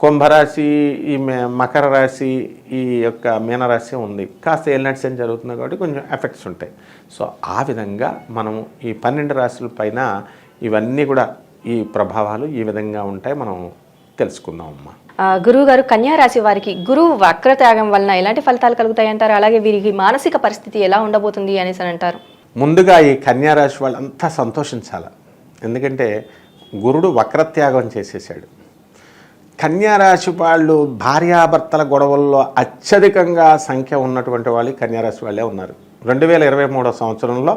కుంభరాశి ఈ మే- మకర రాశి ఈ యొక్క మీనరాశి ఉంది. కాస్త ఏలినట్స్ ఏం జరుగుతుంది కాబట్టి కొంచెం ఎఫెక్ట్స్ ఉంటాయి. సో ఆ విధంగా మనము ఈ పన్నెండు రాశుల పైన ఇవన్నీ కూడా ఈ ప్రభావాలు ఈ విధంగా ఉంటాయి. మనం తెలుసుకుందాం అమ్మా. గురువు గారు కన్యా రాశి వారికి గురువు వక్ర త్యాగం వలన ఎలాంటి ఫలితాలు కలుగుతాయి అంటారు? అలాగే వీరికి మానసిక పరిస్థితి ఎలా ఉండబోతుంది అనేసి అని అంటారు. ముందుగా ఈ కన్యా రాశి వాళ్ళంతా సంతోషించాలి. ఎందుకంటే గురుడు వక్రత్యాగం చేసేసాడు. కన్యారాశి వాళ్ళు భార్యాభర్తల గొడవల్లో అత్యధికంగా సంఖ్య ఉన్నటువంటి వాళ్ళు కన్యారాశి వాళ్ళే ఉన్నారు. రెండు వేల ఇరవై మూడో సంవత్సరంలో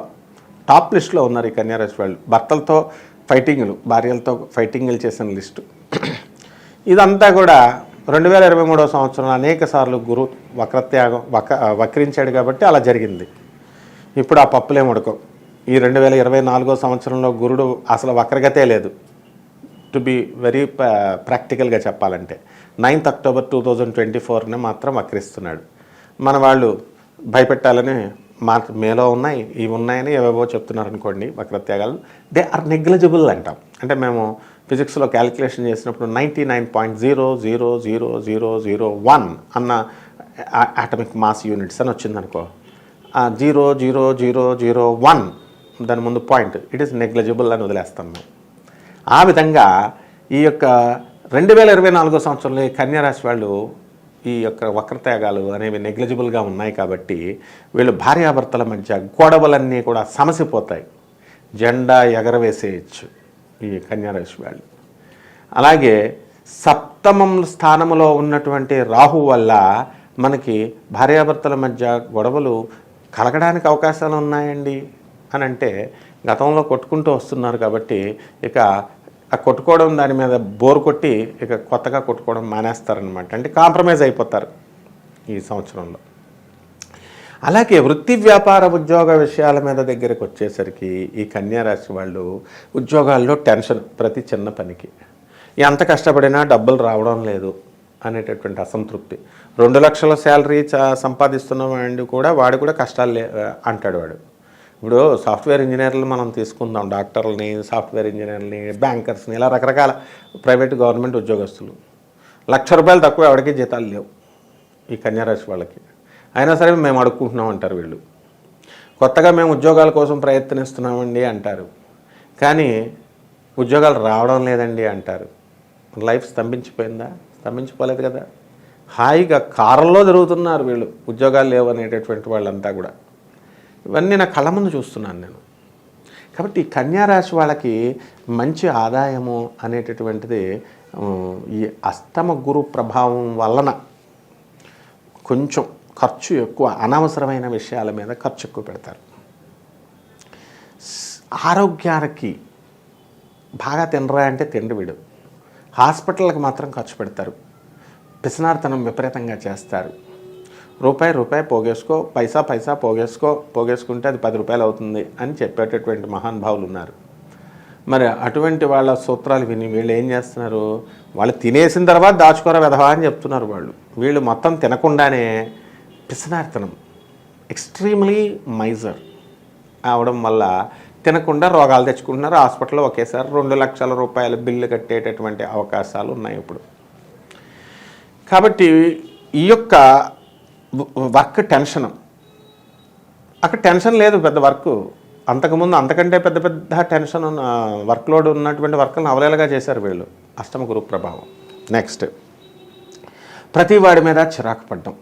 టాప్ లిస్ట్లో ఉన్నారు ఈ కన్యారాశి వాళ్ళు. భర్తలతో ఫైటింగ్లు భార్యలతో ఫైటింగ్లు చేసిన లిస్టు. ఇదంతా కూడా రెండు వేల ఇరవై మూడో సంవత్సరంలో అనేక సార్లు గురు వక్రత్యాగం వక వక్రించాడు కాబట్టి అలా జరిగింది. ఇప్పుడు ఆ పప్పులే ఉడకం ఈ రెండు వేల ఇరవై నాలుగో సంవత్సరంలో గురుడు అసలు వక్రగతే లేదు. టు బి వెరీ ప్రాక్టికల్గా చెప్పాలంటే. Ninth October two thousand twenty ఫోర్నే మాత్రం వక్రిస్తున్నాడు. మన వాళ్ళు భయపెట్టాలని మా మేలో ఉన్నాయి ఇవి ఉన్నాయని ఏవేవో చెప్తున్నారు అనుకోండి వక్రత్యాగాలు. దే ఆర్ నెగ్లిజిబుల్ అంటాం. అంటే మేము ఫిజిక్స్లో క్యాలిక్యులేషన్ చేసినప్పుడు ninety nine point zero zero zero zero zero one అన్న ఆటమిక్ మాస్ యూనిట్స్ అని వచ్చిందనుకో. Zero zero zero zero one దాని ముందు పాయింట్ ఇట్ ఈస్ నెగ్లిజిబుల్ అని వదిలేస్తాం మేము. ఆ విధంగా ఈ యొక్క రెండు వేల ఇరవై నాలుగో సంవత్సరంలో ఈ వాళ్ళు ఈ యొక్క వక్రత్యాగాలు అనేవి నెగ్లిజిబుల్గా ఉన్నాయి కాబట్టి వీళ్ళు భార్యాభర్తల మధ్య గొడవలన్నీ కూడా సమసిపోతాయి. జెండా ఎగరవేసేయచ్చు ఈ కన్యారాశి వాళ్ళు. అలాగే సప్తమం స్థానములో ఉన్నటువంటి రాహు వల్ల మనకి భార్యాభర్తల మధ్య గొడవలు కలగడానికి అవకాశాలు ఉన్నాయండి. అని అంటే గతంలో కొట్టుకుంటూ వస్తున్నారు కాబట్టి ఇక ఆ కొట్టుకోవడం దాని మీద బోర్ కొట్టి ఇక కొత్తగా కొట్టుకోవడం మానేస్తారనమాట అంటే కాంప్రమైజ్ అయిపోతారు ఈ సంవత్సరంలో. అలాగే వృత్తి వ్యాపార ఉద్యోగ విషయాల మీద దగ్గరకు వచ్చేసరికి ఈ కన్యారాశి వాళ్ళు ఉద్యోగాల్లో టెన్షన్ ప్రతి చిన్న పనికి. ఎంత కష్టపడినా డబ్బులు రావడం లేదు అనేటటువంటి అసంతృప్తి. రెండు లక్షల శాలరీ చ- సంపాదిస్తున్న కూడా వాడు కూడా కష్టాలు లే అంటాడు వాడు. ఇప్పుడు సాఫ్ట్వేర్ ఇంజనీర్లు మనం తీసుకుందాం డాక్టర్లని సాఫ్ట్వేర్ ఇంజనీర్ని బ్యాంకర్స్ని ఇలా రకరకాల ప్రైవేట్ గవర్నమెంట్ ఉద్యోగస్తులు. లక్ష రూపాయలు తక్కువ ఎవరికి జీతాలు లేవు ఈ కన్యారాశి వాళ్ళకి. అయినా సరే మేము అడుక్కుంటున్నాం అంటారు వీళ్ళు. కొత్తగా మేము ఉద్యోగాల కోసం ప్రయత్నిస్తున్నామండి అంటారు. కానీ ఉద్యోగాలు రావడం లేదండి అంటారు. లైఫ్ స్తంభించిపోయిందా? స్తంభించిపోలేదు కదా. హాయిగా కారంలో జరుగుతున్నారు వీళ్ళు. ఉద్యోగాలు లేవు అనేటటువంటి వాళ్ళంతా కూడా. ఇవన్నీ నా కళ్ళ ముందు చూస్తున్నాను నేను. కాబట్టి ఈ వాళ్ళకి మంచి ఆదాయము అనేటటువంటిది ఈ అస్తమ గురు ప్రభావం వలన కొంచెం ఖర్చు ఎక్కువ అనవసరమైన విషయాల మీద ఖర్చు ఎక్కువ పెడతారు. ఆరోగ్యానికి బాగా తినరా అంటే తిండి వీడు. హాస్పిటల్కి మాత్రం ఖర్చు పెడతారు. పిసనార్తనం విపరీతంగా చేస్తారు. రూపాయి రూపాయి పోగేసుకో పైసా పైసా పోగేసుకో పోగేసుకుంటే అది పది రూపాయలు అవుతుంది అని చెప్పేటటువంటి మహానుభావులు ఉన్నారు. మరి అటువంటి వాళ్ళ సూత్రాలు విని వీళ్ళు ఏం చేస్తున్నారు? వాళ్ళు తినేసిన తర్వాత దాచుకోరా వెధవా అని చెప్తున్నారు వాళ్ళు. వీళ్ళు మొత్తం తినకుండానే పిసనార్తనం. ఎక్స్ట్రీమ్లీ మైజర్ అవడం వల్ల తినకుండా రోగాలు తెచ్చుకుంటున్నారు. హాస్పిటల్లో ఒకేసారి రెండు లక్షల రూపాయల బిల్లు కట్టేటటువంటి అవకాశాలు ఉన్నాయి ఇప్పుడు. కాబట్టి ఈ యొక్క వర్క్ టెన్షన్. అక్కడ టెన్షన్ లేదు పెద్ద వర్క్. అంతకుముందు అంతకంటే పెద్ద పెద్ద టెన్షన్ ఉన్న వర్క్ లోడ్ ఉన్నటువంటి వర్క్లను అవలేలుగా చేశారు వీళ్ళు. అష్టమ గురు ప్రభావం. నెక్స్ట్. ప్రతి వాడి మీద చిరాకు పడ్డం.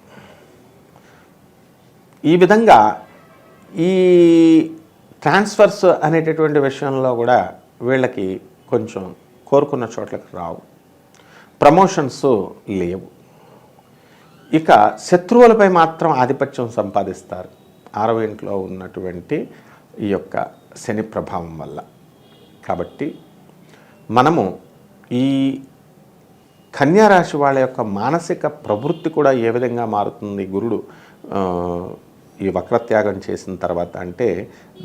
ఈ విధంగా ఈ ట్రాన్స్ఫర్స్ అనేటటువంటి విషయంలో కూడా వీళ్ళకి కొంచెం కోరుకున్న చోట్లకి రావు. ప్రమోషన్స్ లేవు. ఇక శత్రువులపై మాత్రం ఆధిపత్యం సంపాదిస్తారు. ఆరవ ఇంట్లో ఉన్నటువంటి ఈ యొక్క శని ప్రభావం వల్ల. కాబట్టి మనము ఈ కన్యారాశి వాళ్ళ యొక్క మానసిక ప్రవృత్తి కూడా ఏ విధంగా మారుతుంది? గురుడు ఈ వక్రత్యాగం చేసిన తర్వాత అంటే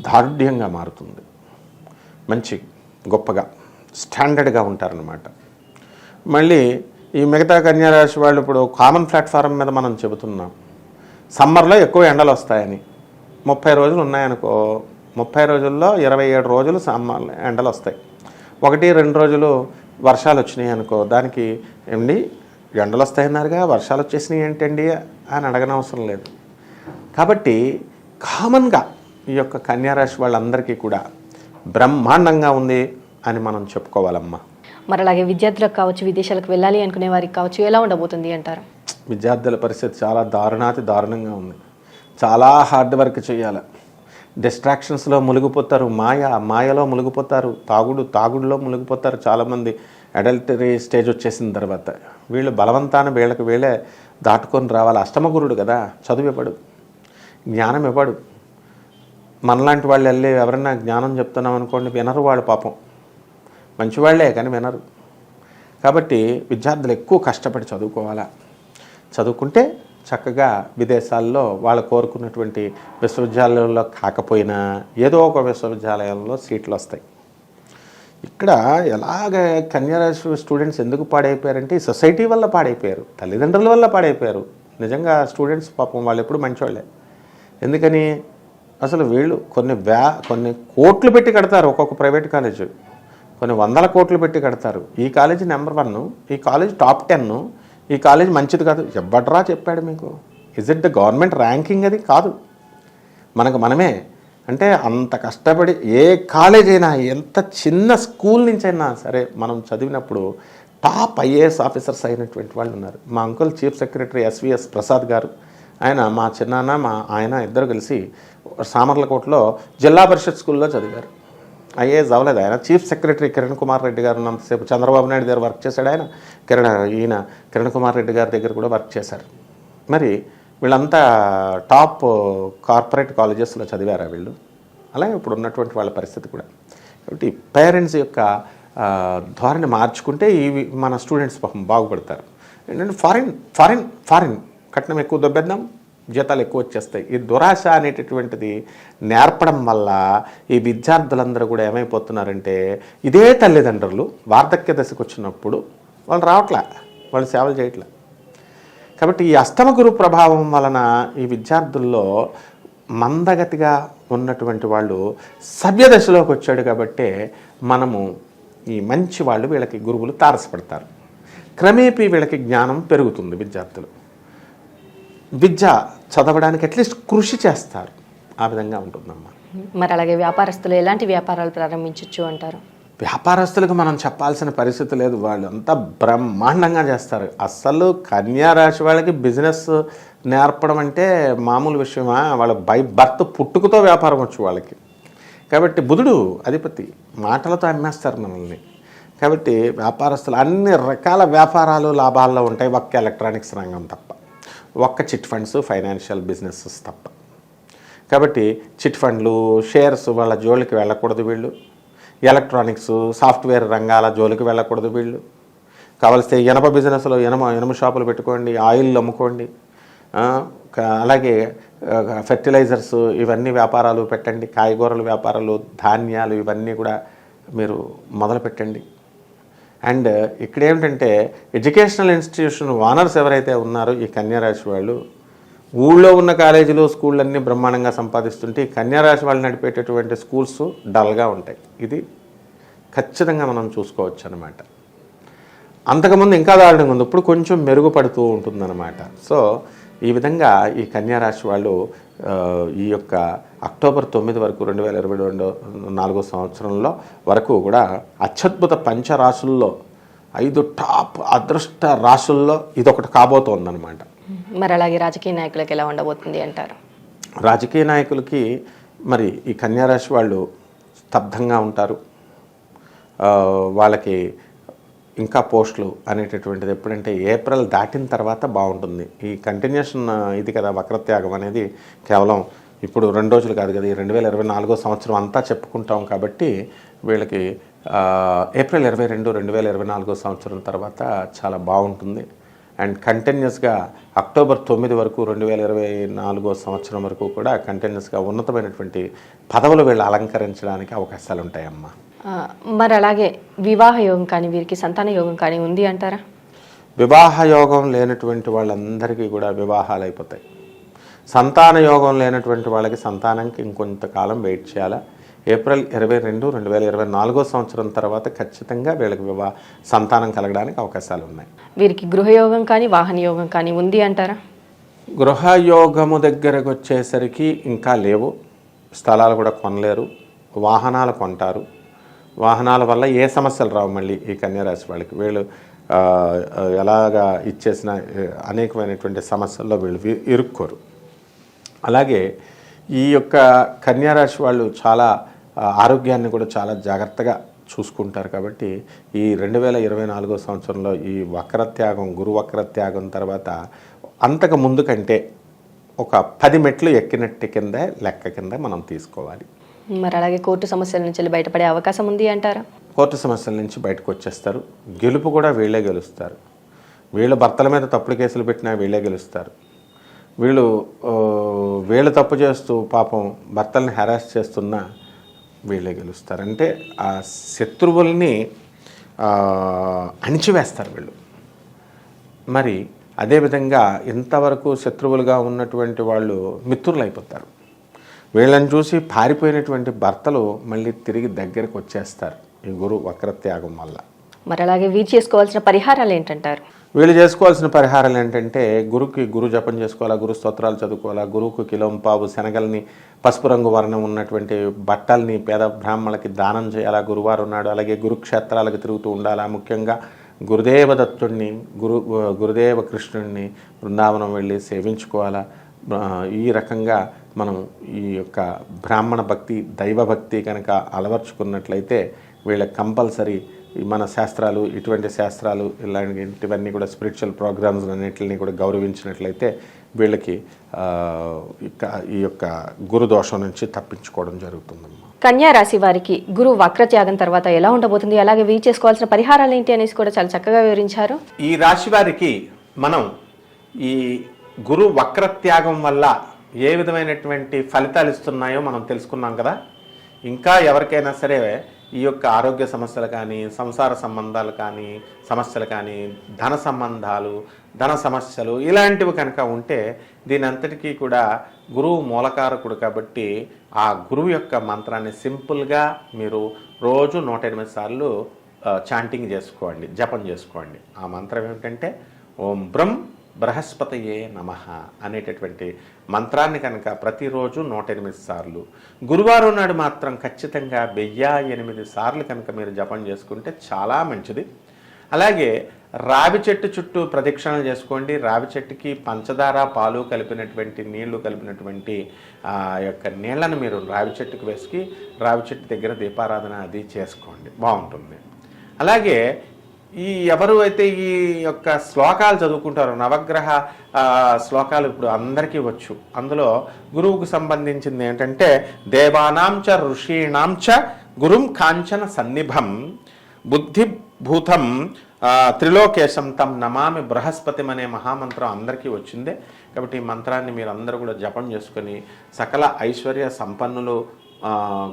దారుఢ్యంగా మారుతుంది. మంచి గొప్పగా స్టాండర్డ్గా ఉంటారనమాట మళ్ళీ ఈ మిగతా కన్యా రాశి వాళ్ళు ఇప్పుడు కామన్ ప్లాట్ఫారం మీద మనం చెబుతున్నాం. సమ్మర్లో ఎక్కువ ఎండలు వస్తాయని. ముప్పై రోజులు ఉన్నాయనుకో ముప్పై రోజుల్లో ఇరవై ఏడు రోజులు సమ్మర్ ఎండలు వస్తాయి. ఒకటి రెండు రోజులు వర్షాలు వచ్చినాయి అనుకో దానికి ఏమండి? ఎండలు వస్తాయన్నారుగా వర్షాలు వచ్చేసినాయి ఏంటండి అని అడగనవసరం లేదు. కాబట్టి కామన్గా ఈ యొక్క కన్యారాశి వాళ్ళందరికీ కూడా బ్రహ్మాండంగా ఉంది అని మనం చెప్పుకోవాలమ్మా. మరి అలాగే విద్యార్థులకు కావచ్చు విదేశాలకు వెళ్ళాలి అనుకునే వారికి కావచ్చు ఎలా ఉండబోతుంది అంటారు? విద్యార్థుల పరిస్థితి చాలా దారుణాతి దారుణంగా ఉంది. చాలా హార్డ్ వర్క్ చేయాలి. డిస్ట్రాక్షన్స్లో మునిగిపోతారు మాయ మాయలో మునిగిపోతారు తాగుడు తాగుడులో మునిగిపోతారు చాలామంది. అడల్టరీ స్టేజ్ వచ్చేసిన తర్వాత వీళ్ళు బలవంతాన వీళ్ళకి వీళ్ళే దాటుకొని రావాలి. అష్టమగురుడు కదా చదువు ఇవ్వడు జ్ఞానం ఇవ్వడు. మనలాంటి వాళ్ళు వెళ్ళి ఎవరైనా జ్ఞానం చెప్తున్నాం అనుకోండి వినరు వాళ్ళు పాపం. మంచివాళ్ళే కానీ వినరు. కాబట్టి విద్యార్థులు ఎక్కువ కష్టపడి చదువుకోవాలా? చదువుకుంటే చక్కగా విదేశాల్లో వాళ్ళు కోరుకున్నటువంటి విశ్వవిద్యాలయంలో కాకపోయినా ఏదో ఒక విశ్వవిద్యాలయంలో సీట్లు వస్తాయి ఇక్కడ ఎలాగ కన్యారాశి స్టూడెంట్స్ ఎందుకు పాడైపోయారంటే ఈ సొసైటీ వల్ల పాడైపోయారు తల్లిదండ్రుల వల్ల పాడైపోయారు. నిజంగా స్టూడెంట్స్ పాపం వాళ్ళు ఎప్పుడు మంచివాళ్ళే ఎందుకని? అసలు వీళ్ళు కొన్ని వ్యా కొన్ని కోట్లు పెట్టి కడతారు ఒక్కొక్క ప్రైవేట్ కాలేజీ. కొన్ని వందల కోట్లు పెట్టి కడతారు. ఈ కాలేజ్ నెంబర్ వన్ ఈ కాలేజ్ టాప్ టెన్ ఈ కాలేజ్ మంచిది కాదు. ఎవ్వడ్రా చెప్పాడు మీకు? Is it the government ranking అది? కాదు. మనకు మనమే. అంటే అంత కష్టపడి ఏ కాలేజ్ అయినా ఎంత చిన్న స్కూల్ నుంచి అయినా సరే మనం చదివినప్పుడు టాప్ ఐఏఎస్ ఆఫీసర్స్ అయినటువంటి వాళ్ళు ఉన్నారు. మా uncle chief secretary SVS Prasad garu ఆయన మా చిన్నాన్న మా ఆయన ఇద్దరు కలిసి సామర్లకోటలో జిల్లా పరిషత్ స్కూల్లో చదివారు. ఐఏఎస్ అవ్వలేదు ఆయన చీఫ్ సెక్రటరీ కిరణ్ కుమార్ రెడ్డి గారు ఉన్నంతసేపు చంద్రబాబు నాయుడు దగ్గర వర్క్ చేశాడు. ఆయన కిరణ్ ఈయన కిరణ్ కుమార్ రెడ్డి గారి దగ్గర కూడా వర్క్ చేశారు. మరి వీళ్ళంతా టాప్ కార్పొరేట్ కాలేజెస్లో చదివారా వీళ్ళు? అలాగే ఇప్పుడు ఉన్నటువంటి వాళ్ళ పరిస్థితి కూడా. కాబట్టి పేరెంట్స్ యొక్క ధోరణి మార్చుకుంటే ఇవి మన స్టూడెంట్స్ పాపం బాగుపడతారు. ఏంటంటే ఫారిన్ ఫారిన్ ఫారిన్ కట్నం ఎక్కువ దొబ్బేద్దాం. జీతాలు ఎక్కువ వచ్చేస్తాయి. ఈ దురాశ అనేటటువంటిది నేర్పడం వల్ల ఈ విద్యార్థులందరూ కూడా ఏమైపోతున్నారంటే ఇదే తల్లిదండ్రులు వార్ధక్య దశకు వచ్చినప్పుడు వాళ్ళు రావట్లే వాళ్ళు సేవలు చేయట్లే. కాబట్టి ఈ అష్టమ గురు ప్రభావం వలన ఈ విద్యార్థుల్లో మందగతిగా ఉన్నటువంటి వాళ్ళు సభ్య దశలోకి వచ్చాడు కాబట్టే మనము ఈ మంచి వాళ్ళు వీళ్ళకి గురువులు తారసపడతారు. క్రమేపీ వీళ్ళకి జ్ఞానం పెరుగుతుంది విద్యార్థులు. విద్య చదవడానికి అట్లీస్ట్ కృషి చేస్తారు. ఆ విధంగా ఉంటుందమ్మా. మరి అలాగే వ్యాపారస్తులు ఎలాంటి వ్యాపారాలు ప్రారంభించవచ్చు అంటారు? వ్యాపారస్తులకు మనం చెప్పాల్సిన పరిస్థితి లేదు. వాళ్ళు అంతా బ్రహ్మాండంగా చేస్తారు. అస్సలు కన్యా రాశి వాళ్ళకి బిజినెస్ నేర్పడం అంటే మామూలు విషయమా? వాళ్ళ బై బర్త్ పుట్టుకతో వ్యాపారం వచ్చు వాళ్ళకి. కాబట్టి బుధుడు అధిపతి మాటలతో అమ్మేస్తారు మనల్ని. కాబట్టి వ్యాపారస్తులు అన్ని రకాల వ్యాపారాలు లాభాల్లో ఉంటాయి. ఒక్క ఎలక్ట్రానిక్స్ రంగం తప్ప. ఒక్క చిట్ ఫండ్స్ ఫైనాన్షియల్ బిజినెసెస్ తప్ప. కాబట్టి చిట్ ఫండ్లు షేర్స్ వాళ్ళ జోలికి వెళ్ళకూడదు వీళ్ళు. ఎలక్ట్రానిక్స్ సాఫ్ట్వేర్ రంగాల జోలికి వెళ్ళకూడదు వీళ్ళు. కావలిస్తే ఇనప బిజినెస్లో ఇనమ ఇనుము షాపులు పెట్టుకోండి ఆయిల్ అమ్ముకోండి అలాగే ఫెర్టిలైజర్స్ ఇవన్నీ వ్యాపారాలు పెట్టండి కాయగూరల వ్యాపారాలు ధాన్యాలు ఇవన్నీ కూడా మీరు మొదలు పెట్టండి అండ్ ఇక్కడ ఏమిటంటే ఎడ్యుకేషనల్ ఇన్స్టిట్యూషన్ ఓనర్స్ ఎవరైతే ఉన్నారో ఈ కన్యారాశి వాళ్ళు ఊళ్ళో ఉన్న కాలేజీలు స్కూళ్ళన్నీ బ్రహ్మాండంగా సంపాదిస్తుంటే ఈ కన్యారాశి వాళ్ళు నడిపేటటువంటి స్కూల్స్ డల్గా ఉంటాయి. ఇది ఖచ్చితంగా మనం చూసుకోవచ్చు అనమాట అంతకుముందు ఇంకా దారుణంగా ఉంది. ఇప్పుడు కొంచెం మెరుగుపడుతూ ఉంటుందన్నమాట. సో ఈ విధంగా ఈ కన్యారాశి వాళ్ళు ఈ యొక్క అక్టోబర్ తొమ్మిది వరకు రెండు వేల ఇరవై రెండు నాలుగో సంవత్సరంలో వరకు కూడా అత్యద్భుత పంచరాశుల్లో ఐదు టాప్ అదృష్ట రాశుల్లో ఇదొకటి కాబోతోందన్నమాట. మరి అలాగే రాజకీయ నాయకులకు ఎలా ఉండబోతుంది అంటారు? రాజకీయ నాయకులకి మరి ఈ కన్యారాశి వాళ్ళు స్తబ్దంగా ఉంటారు. వాళ్ళకి ఇంకా పోస్టులు అనేటటువంటిది ఎప్పుడంటే ఏప్రిల్ దాటిన తర్వాత బాగుంటుంది. ఈ కంటిన్యూషన్ ఇది కదా వక్రత్యాగం అనేది కేవలం ఇప్పుడు రెండు రోజులు కాదు కదా ఈ రెండు వేల ఇరవై నాలుగో సంవత్సరం అంతా చెప్పుకుంటాం కాబట్టి వీళ్ళకి ఏప్రిల్ ఇరవై రెండు రెండు వేల ఇరవై నాలుగో సంవత్సరం తర్వాత చాలా బాగుంటుంది. అండ్ కంటిన్యూస్గా అక్టోబర్ తొమ్మిది వరకు రెండు వేల ఇరవై నాలుగో సంవత్సరం వరకు కూడా కంటిన్యూస్గా ఉన్నతమైనటువంటి పదవులు వీళ్ళు అలంకరించడానికి అవకాశాలు ఉంటాయమ్మా మరి అలాగే వివాహ యోగం కానీ వీరికి సంతాన యోగం కానీ ఉంది అంటారా? వివాహ యోగం లేనటువంటి వాళ్ళందరికీ కూడా వివాహాలు అయిపోతాయి. సంతాన యోగం లేనటువంటి వాళ్ళకి సంతానానికి ఇంకొంతకాలం వెయిట్ చేయాలా? ఏప్రిల్ ఇరవై రెండు రెండు వేల ఇరవై నాలుగో సంవత్సరం తర్వాత ఖచ్చితంగా వీళ్ళకి వివాహ సంతానం కలగడానికి అవకాశాలు ఉన్నాయి. వీరికి గృహయోగం కానీ వాహన యోగం కానీ ఉంది అంటారా? గృహయోగము దగ్గరకు వచ్చేసరికి ఇంకా లేవు. స్థలాలు కూడా కొనలేరు. వాహనాలు కొంటారు. వాహనాల వల్ల ఏ సమస్యలు రావు మళ్ళీ ఈ కన్యారాశి వాళ్ళకి? వీళ్ళు ఎలాగా ఇచ్చేసిన అనేకమైనటువంటి సమస్యల్లో వీళ్ళు ఇరుక్కోరు. అలాగే ఈ యొక్క కన్యారాశి వాళ్ళు చాలా ఆరోగ్యాన్ని కూడా చాలా జాగ్రత్తగా చూసుకుంటారు కాబట్టి ఈ రెండు వేల ఇరవై నాలుగో సంవత్సరంలో ఈ వక్రత్యాగం గురు వక్రత్యాగం తర్వాత అంతకు ముందు కంటే ఒక పది మెట్లు ఎక్కినట్టు కింద లెక్క కింద మనం తీసుకోవాలి. మరి అలాగే కోర్టు సమస్యల నుంచి బయటపడే అవకాశం ఉంది అంటారా? కోర్టు సమస్యల నుంచి బయటకు వచ్చేస్తారు. గెలుపు కూడా వీళ్ళే గెలుస్తారు. వీళ్ళు భర్తల మీద తప్పుడు కేసులు పెట్టినా వీళ్ళే గెలుస్తారు. వీళ్ళు వీళ్ళు తప్పు చేస్తూ పాపం భర్తల్ని హెరాస్ చేస్తున్నా వీళ్ళే గెలుస్తారు. అంటే ఆ శత్రువుల్ని అణిచివేస్తారు వీళ్ళు. మరి అదేవిధంగా ఇంతవరకు శత్రువులుగా ఉన్నటువంటి వాళ్ళు మిత్రులు అయిపోతారు వీళ్ళని చూసి పారిపోయినటువంటి భర్తలు మళ్ళీ తిరిగి దగ్గరకు వచ్చేస్తారు ఈ గురు వక్రత్యాగం వల్ల. మరి అలాగే వీరు చేసుకోవాల్సిన పరిహారాలు ఏంటంటారు? వీళ్ళు చేసుకోవాల్సిన పరిహారాలు ఏంటంటే గురుకి గురు జపం చేసుకోవాలా గురు స్తోత్రాలు చదువుకోవాలా గురువుకు కిలోం పావు శనగల్ని పసుపు రంగు వర్ణం ఉన్నటువంటి బట్టల్ని పేద బ్రాహ్మణులకి దానం చేయాలా గురువారు ఉన్నాడు అలాగే గురుక్షేత్రాలకు తిరుగుతూ ఉండాలా ముఖ్యంగా గురుదేవ దత్తుడిని గురు గురుదేవ కృష్ణుడిని బృందావనం వెళ్ళి సేవించుకోవాలా ఈ రకంగా మనం ఈ యొక్క బ్రాహ్మణ భక్తి దైవ భక్తి కనుక అలవర్చుకున్నట్లయితే వీళ్ళకి కంపల్సరీ మన శాస్త్రాలు ఇటువంటి శాస్త్రాలు ఇలాంటివన్నీ కూడా స్పిరిచువల్ ప్రోగ్రామ్స్ అన్నింటిని కూడా గౌరవించినట్లయితే వీళ్ళకి ఈ యొక్క గురుదోషం నుంచి తప్పించుకోవడం జరుగుతుందమ్మా. కన్యా రాశి వారికి గురు వక్రత్యాగం తర్వాత ఎలా ఉండబోతుంది? అలాగే వీరు చేసుకోవాల్సిన పరిహారాలు ఏంటి అనేసి కూడా చాలా చక్కగా వివరించారు. ఈ రాశి వారికి మనం ఈ గురు వక్రత్యాగం వల్ల ఏ విధమైనటువంటి ఫలితాలు ఇస్తున్నాయో మనం తెలుసుకున్నాం కదా. ఇంకా ఎవరికైనా సరే ఈ యొక్క ఆరోగ్య సమస్యలు కానీ సంసార సంబంధాలు కానీ సమస్యలు కానీ ధన సంబంధాలు ధన సమస్యలు ఇలాంటివి కనుక ఉంటే దీని అంతటికీ కూడా గురువు మూలకారకుడు కాబట్టి ఆ గురువు యొక్క మంత్రాన్ని సింపుల్గా మీరు రోజు నూట ఎనిమిది సార్లు చాంటింగ్ చేసుకోండి జపం చేసుకోండి. ఆ మంత్రం ఏమిటంటే ఓం బ్రం బృహస్పతయే నమ అనేటటువంటి మంత్రాన్ని కనుక ప్రతిరోజు నూట ఎనిమిది సార్లు. గురువారం నాడు మాత్రం ఖచ్చితంగా వెయ్యి ఎనిమిది సార్లు కనుక మీరు జపం చేసుకుంటే చాలా మంచిది. అలాగే రావి చెట్టు చుట్టూ ప్రదక్షిణలు చేసుకోండి. రావి చెట్టుకి పంచదార పాలు కలిపినటువంటి నీళ్ళు కలిపినటువంటి ఆ యొక్క నీళ్ళను మీరు రావి చెట్టుకు వేసుకి రావి చెట్టు దగ్గర దీపారాధన అది చేసుకోండి. బాగుంటుంది. అలాగే ఈ ఎవరు అయితే ఈ యొక్క శ్లోకాలు చదువుకుంటారో నవగ్రహ శ్లోకాలు ఇప్పుడు అందరికీ వచ్చు. అందులో గురువుకు సంబంధించింది ఏంటంటే దేవానాంచ ఋషీణాంచ ఋషీణాం చ గురుం కాంచన సన్నిభం బుద్ధిభూతం త్రిలోకేశం తం నమామి బృహస్పతిం అనే మహామంత్రం అందరికీ వచ్చిందే. కాబట్టి ఈ మంత్రాన్ని మీరు అందరూ కూడా జపం చేసుకొని సకల ఐశ్వర్య సంపన్నులు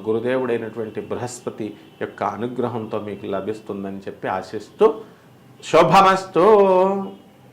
గురుదేవుడైనటువంటి బృహస్పతి యొక్క అనుగ్రహంతో మీకు లభిస్తుందని చెప్పి ఆశిస్తూ శుభమస్తు.